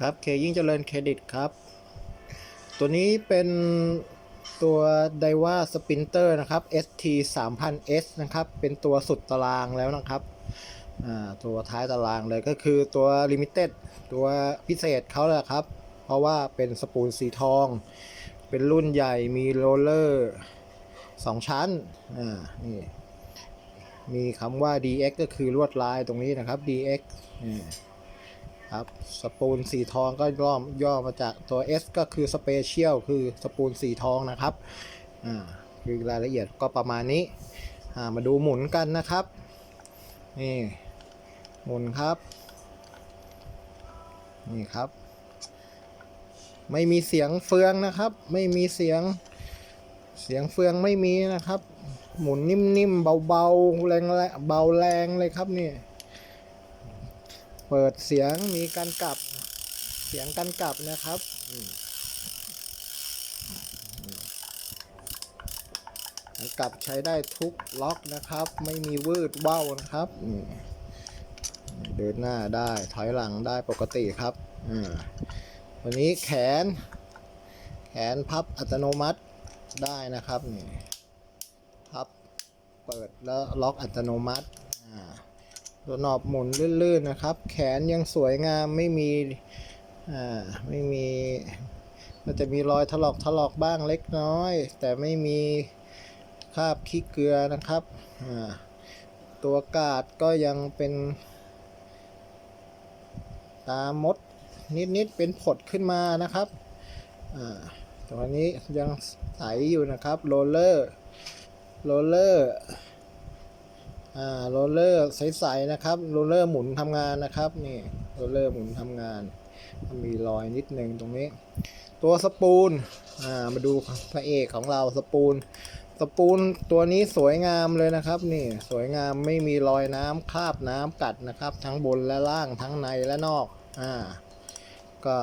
ครับเคยิ่งเจริญเครดิตครับ ตัวนี้เป็นตัวไดว่าสปินเตอร์นะครับ ST 3000S นะครับ เป็นตัวสุดตารางแล้วนะครับตัวท้ายตารางเลยก็คือตัว Limited ตัวพิเศษเขาแหละครับ เพราะว่าเป็นสปูลสีทอง เป็นรุ่นใหญ่มีโรลเลอร์สองชั้นอ่านี่มีคำว่า DX ก็คือลวดลายตรงนี้นะครับ DX นี่ ครับสปูลสีทองก็ย่อมย่อมาจากตัว S ก็คือ Special คือสปูลสีทองนะครับอ่าคือรายละเอียดก็ประมาณนี้อ่ามาดูหมุนกันนะครับนี่หมุนครับนี่ครับ ไม่มีเสียงเฟืองนะครับ ไม่มีเสียงเสียงเฟืองไม่มีนะครับ หมุนนิ่มๆเบาๆแรงๆเบาแรงเลยครับนี่ เปิดเสียงมีการกลับ เสียงการกลับนะครับกลับใช้ได้ทุกล็อกนะครับ ไม่มีวืดว่าวนะครับเดินหน้าได้ถอยหลังได้ปกติครับอันนี้แขน แขนพับอัตโนมัติได้นะครับนี่พับเปิดแล้วล็อกอัตโนมัติอ่า ตัวหนอบหมุนลื่นๆนะครับ แขนยังสวยงามไม่มีอ่าไม่มี มันจะมีรอยถลอกถลอกบ้างเล็กน้อย แต่ไม่มีคราบขี้เกลือนะครับอ่าตัวกาดก็ยังเป็นตามดนิดๆเป็นผดขึ้นมานะครับอ่าตัวนี้ยังใสอยู่นะครับโรลเลอร์โรลเลอร์ อ่าโรลเลอร์ใสๆนะครับโรลเลอร์หมุนทำงานนะครับนี่โรลเลอร์หมุนทำงานมีรอยนิดนึงตรงนี้ ตัวสปูลอ่ามาดูพระเอกของเราสปูลสปูลตัวนี้สวยงามเลยนะครับนี่สวยงามไม่มีรอยน้ำคราบน้ำกัดนะครับ ทั้งบนและล่างทั้งในและนอกอ่า ก็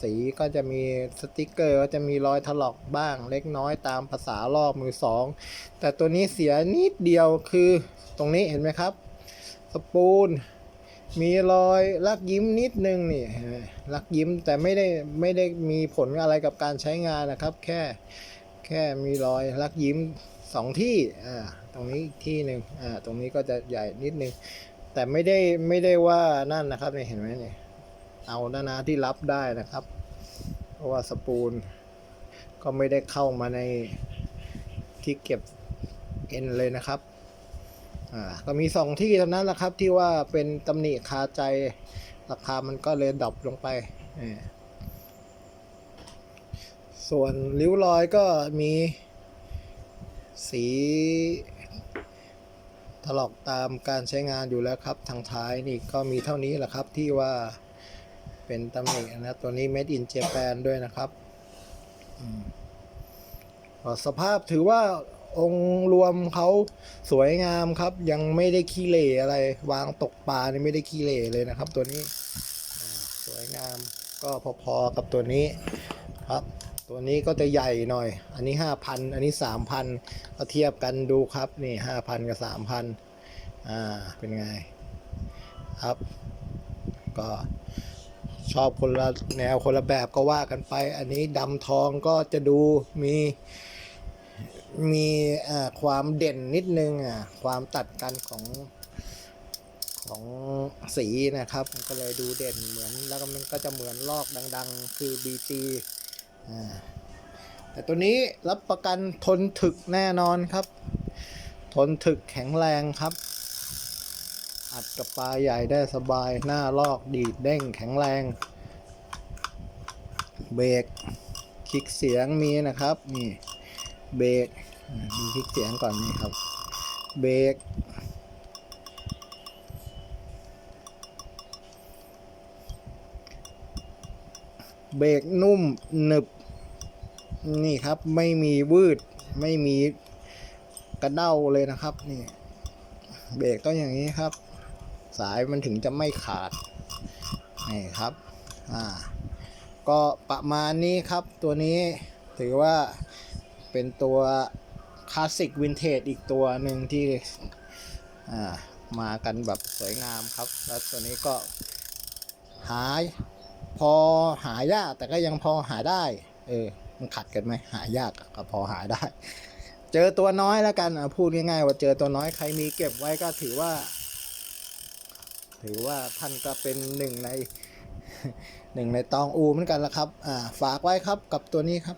สีก็จะมีสติกเกอร์ก็จะมีรอยถลอกบ้างเล็กน้อยตามภาษาลอกมือสองแต่ตัวนี้เสียนิดเดียวคือตรงนี้เห็นไหมครับ สปูลมีรอยลักยิ้มนิดนึงนี่ลักยิ้มแต่ไม่ได้ไม่ได้มีผลอะไรกับการใช้งานนะครับ แค่แค่มีรอยลักยิ้มสองที่อ่าตรงนี้อีกที่หนึ่งอ่าตรงนี้ก็จะใหญ่นิดนึงแต่ไม่ได้ไม่ได้ว่านั่นนะครับนี่เห็นไหมเนี่ย เอานานาที่รับได้นะครับ เพราะว่าสปูลก็ไม่ได้เข้ามาในที่เก็บเอ็นเลยนะครับอ่าก็มีสองที่เท่านั้นแหละครับที่ว่าเป็นตำหนิคาใจราคามันก็เลยดรอปลงไปเออส่วนริ้วรอยก็มีสีถลอกตามการใช้งานอยู่แล้วครับ ทางท้ายนี่ก็มีเท่านี้แหละครับที่ว่า เป็นตำหนินะตัวนี้ made in Japan ด้วยนะครับสภาพถือว่าองค์รวมเขาสวยงามครับ ยังไม่ได้ขี้เหร่อะไร วางตกปลานี่ไม่ได้ขี้เหร่เลยนะครับ ตัวนี้สวยงามก็พอๆกับตัวนี้ครับ ตัวนี้ก็จะใหญ่หน่อย อันนี้ 5,000 อันนี้ 3,000ก็เทียบกันดูครับนี่ 5,000 กับ 3,000อ่าเป็นไงครับ ก็ ชอบคนละแนวคนละแบบก็ว่ากันไป อันนี้ดำทองก็จะดูมีมีความเด่นนิดนึงอะความตัดกันของของสีนะครับมันก็เลยดูเด่นเหมือนแล้วก็มันก็จะเหมือนลอกดัง ๆ คือ BT อ่าแต่ตัวนี้รับประกันทนถึกแน่นอนครับ ทนถึกแข็งแรงครับ อัดกับปลาใหญ่ได้สบาย หน้าลอกดีดเด้งแข็งแรง เบรกคลิกเสียงมีนะครับ นี่ เบรกอ่าดูคลิกเสียงก่อนนี่ครับ เบรกเบรกนุ่มหนึบ นี่ครับไม่มีวืด ไม่มีกระเด้าเลยนะครับ นี่ เบรกต้องอย่างนี้ครับ สายมันถึงจะไม่ขาดนี่ครับอ่าก็ประมาณนี้ครับตัวนี้ถือว่าเป็นตัวคลาสสิกวินเทจอีกตัวหนึ่งที่อ่ามากันแบบสวยงามครับ แล้วตัวนี้ก็หายพอหายากแต่ก็ยังพอหาได้ เออ มันขัดกันไหมหายากกับพอหาได้ เจอตัวน้อยแล้วกันอะพูดง่ายๆว่าเจอตัวน้อยใครมีเก็บไว้ก็ถือว่า ถือว่าท่านก็เป็นหนึ่งในหนึ่งในตองอูเหมือนกันละครับ อ่า ฝากไว้ครับกับตัวนี้ครับ